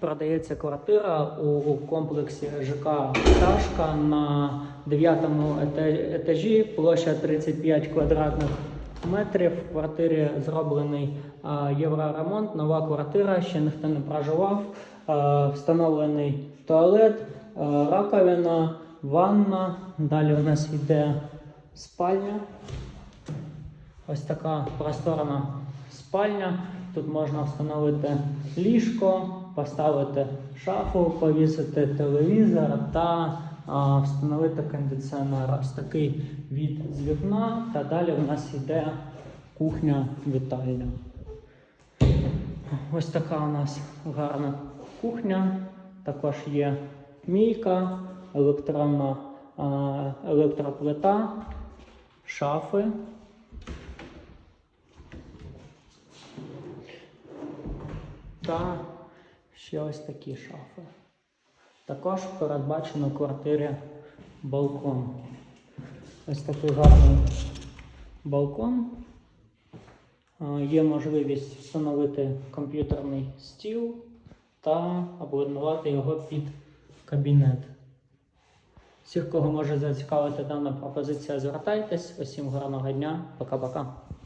Продається квартира у комплексі ЖК Пташка на 9 етажі, площа 35 квадратних метрів. В квартирі зроблений євроремонт, нова квартира, ще ніхто не проживав. Встановлений туалет, раковина, ванна. Далі у нас йде спальня. Ось така просторна спальня. Тут можна встановити ліжко, поставити шафу, повісити телевізор та а, встановити кондиціонер. Ось такий від з вікна. Та далі у нас йде кухня-вітальня. Ось така у нас гарна кухня. Також є мійка, електронна а, електроплита, шафи. Та ще ось такі шафи. Також передбачено в квартирі балкон. Ось такий гарний балкон. Є можливість встановити комп'ютерний стіл та обладнувати його під кабінет. Всіх, кого може зацікавити дана пропозиція, звертайтесь. Усім гарного дня. Пока-пока.